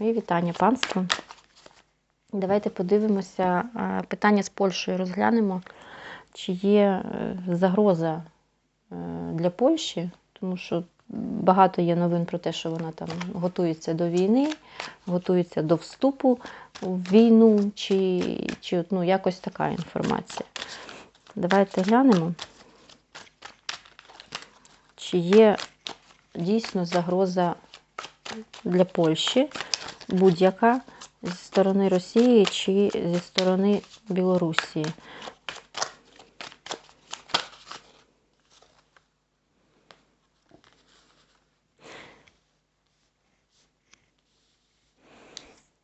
Мої вітання панству. Давайте подивимося. е, Питання з Польщею розглянемо, чи є е, загроза е, для Польщі, тому що багато є новин про те, що вона там готується до війни, готується до вступу в війну, чи, чи ну, якось така інформація. Давайте глянемо, чи є дійсно загроза для Польщі будь-яка зі сторони Росії чи зі сторони Білорусі.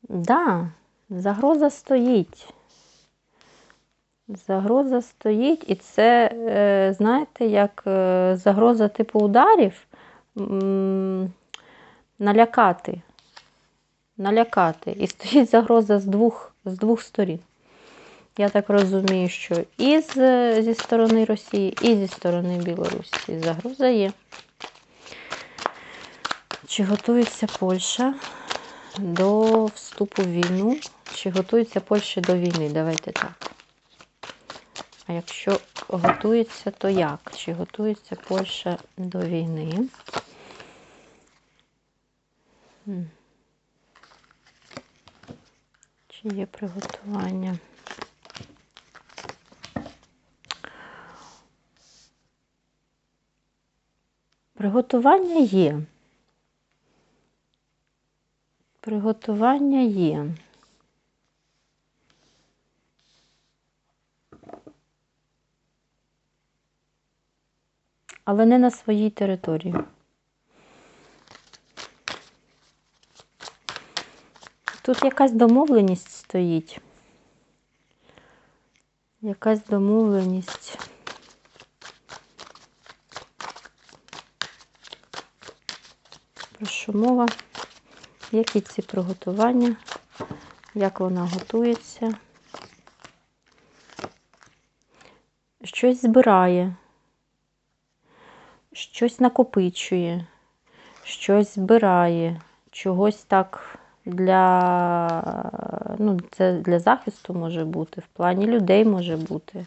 Да, загроза стоїть. Загроза стоїть, і це, е, знаєте, як е, загроза типу ударів налякати. Налякати. І стоїть загроза з двох, з двох сторін. Я так розумію, що і з, зі сторони Росії, і зі сторони Білорусі. Загроза є. Чи готується Польща до вступу в війну? Чи готується Польща до війни? Давайте так. А якщо готується, то як? Чи готується Польща до війни? Є приготування? Приготування є. Приготування є. Але не на своїй території. Тут якась домовленість стоїть. Якась домовленість. Про що мова? Які ці приготування? Як вона готується? Щось збирає, щось накопичує, щось збирає, чогось так для, ну, це для захисту може бути, в плані людей може бути.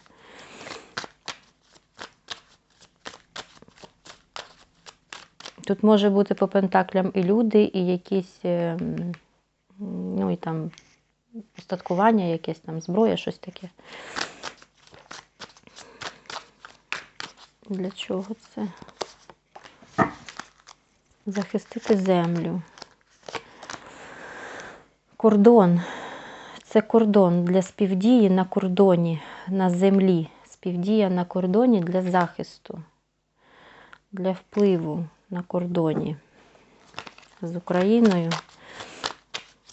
Тут може бути по пентаклям і люди, і якісь, ем, ну і там устаткування, якесь там зброя, щось таке. Для чого це? Захистити землю. Кордон. Це кордон для співдії на кордоні, на землі. Співдія на кордоні для захисту, для впливу на кордоні з Україною.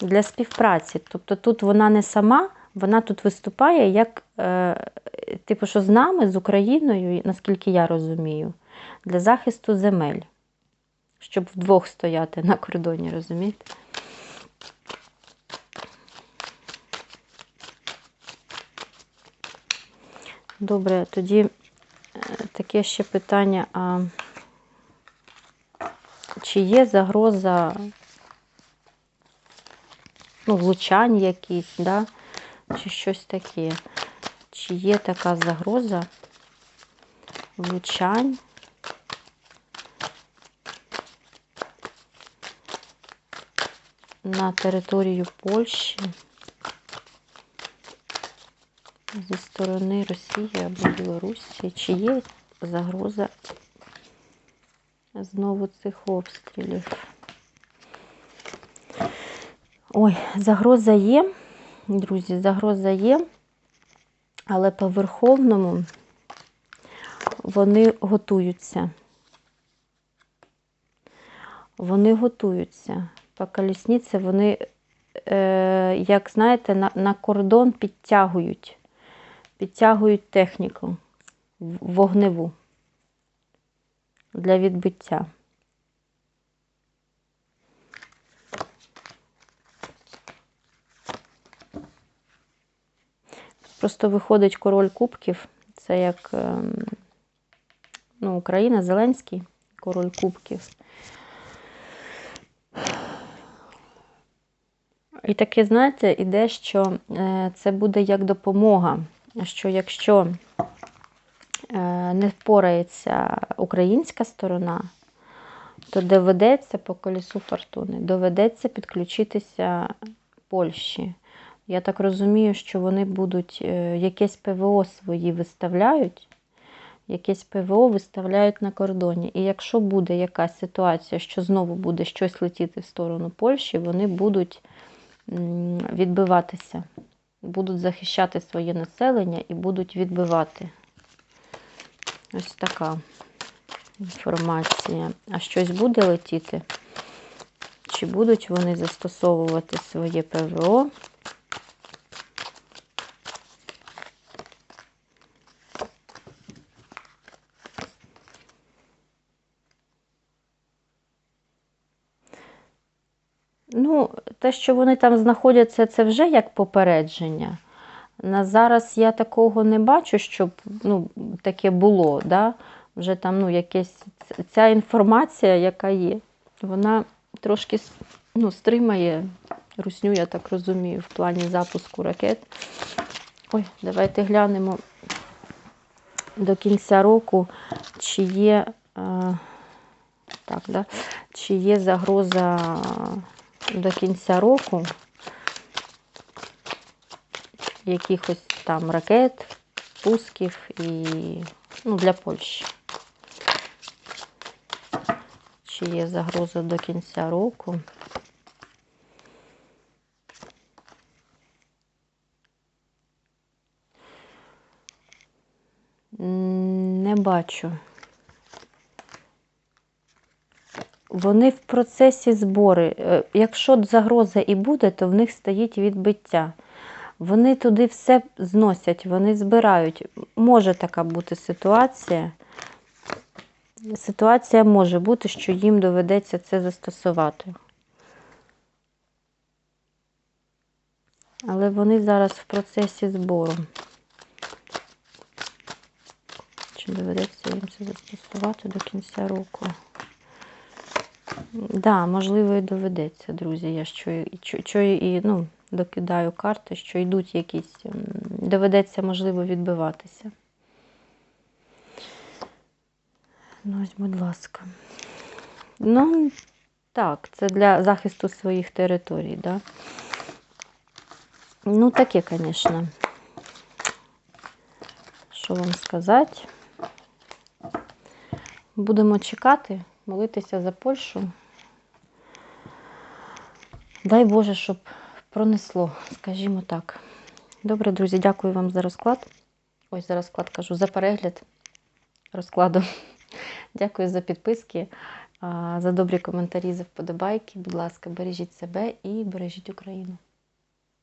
Для співпраці. Тобто тут вона не сама, вона тут виступає як, е, типу, що з нами, з Україною, наскільки я розумію, для захисту земель. Щоб вдвох стояти на кордоні, розумієте? Добре, тоді е, таке ще питання. А чи є загроза ну, влучань якісь, да? чи щось таке? Чи є така загроза влучань? На територію Польщі зі сторони Росії або Білорусі, чи є загроза знову цих обстрілів? Ой, загроза є, друзі, загроза є, але по Верховному вони готуються. Вони готуються. По колісниці вони, е, як знаєте, на, на кордон підтягують, підтягують техніку вогневу для відбиття. Просто виходить король кубків. Це як ем, ну, Україна, Зеленський, король кубків. І таке, знаєте, іде, що е, це буде як допомога, що якщо е, не впорається українська сторона, то доведеться по колісу фортуни, доведеться підключитися Польщі. Я так розумію, що вони будуть е, якесь ПВО свої виставляють, якесь ПВО виставляють на кордоні. І якщо буде якась ситуація, що знову буде щось летіти в сторону Польщі, вони будуть відбиватися, будуть захищати своє населення і будуть відбивати. Ось така інформація. А щось буде летіти? Чи будуть вони застосовувати своє ПВО? Ну, те, що вони там знаходяться, це вже як попередження. На зараз я такого не бачу, щоб ну, таке було. Да? Вже там ну, якесь, ця інформація, яка є, вона трошки ну, стримає русню, я так розумію, в плані запуску ракет. Ой, давайте глянемо до кінця року, чи є, е, так, да? чи є загроза до кінця року якихось там ракет, пусків і ну, для Польщі. Чи є загроза до кінця року? Не бачу. Вони в процесі збори. Е, Якщо загроза і буде, то в них стоїть відбиття. Вони туди все зносять, вони збирають. Може така бути ситуація. Ситуація може бути, що їм доведеться це застосувати. Але вони зараз в процесі збору. Чи доведеться їм це застосувати до кінця року? Да, можливо, і доведеться, друзі. Я що, і, що, і ну, докидаю карти, що йдуть якісь. Доведеться, можливо, відбиватися. Ну, ось, будь ласка. Ну, так, це для захисту своїх територій, да? Ну, таке, звісно. Що вам сказати? Будемо чекати, молитися за Польщу. Дай Боже, щоб пронесло, скажімо так. Добре, друзі, дякую вам за розклад. Ось за розклад кажу, за перегляд розкладу. Дякую за підписки, за добрі коментарі, за вподобайки. Будь ласка, бережіть себе і бережіть Україну.